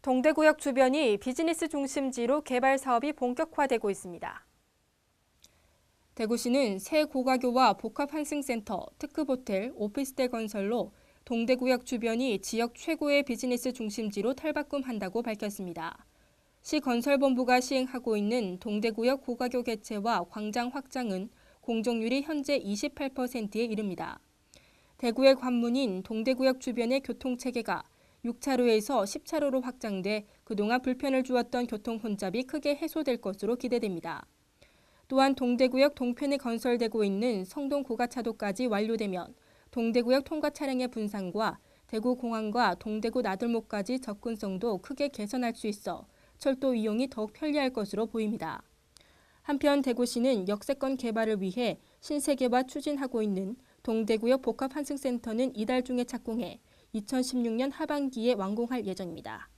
동대구역 주변이 비즈니스 중심지로 개발 사업이 본격화되고 있습니다. 대구시는 새 고가교와 복합환승센터, 특급호텔, 오피스텔 건설로 동대구역 주변이 지역 최고의 비즈니스 중심지로 탈바꿈한다고 밝혔습니다. 시 건설본부가 시행하고 있는 동대구역 고가교 개체와 광장 확장은 공정률이 현재 28%에 이릅니다. 대구의 관문인 동대구역 주변의 교통체계가 6차로에서 10차로로 확장돼 그동안 불편을 주었던 교통 혼잡이 크게 해소될 것으로 기대됩니다. 또한 동대구역 동편에 건설되고 있는 성동 고가차도까지 완료되면 동대구역 통과 차량의 분산과 대구 공항과 동대구 나들목까지 접근성도 크게 개선할 수 있어 철도 이용이 더욱 편리할 것으로 보입니다. 한편 대구시는 역세권 개발을 위해 신세계와 추진하고 있는 동대구역 복합환승센터는 이달 중에 착공해 2016년 하반기에 완공할 예정입니다.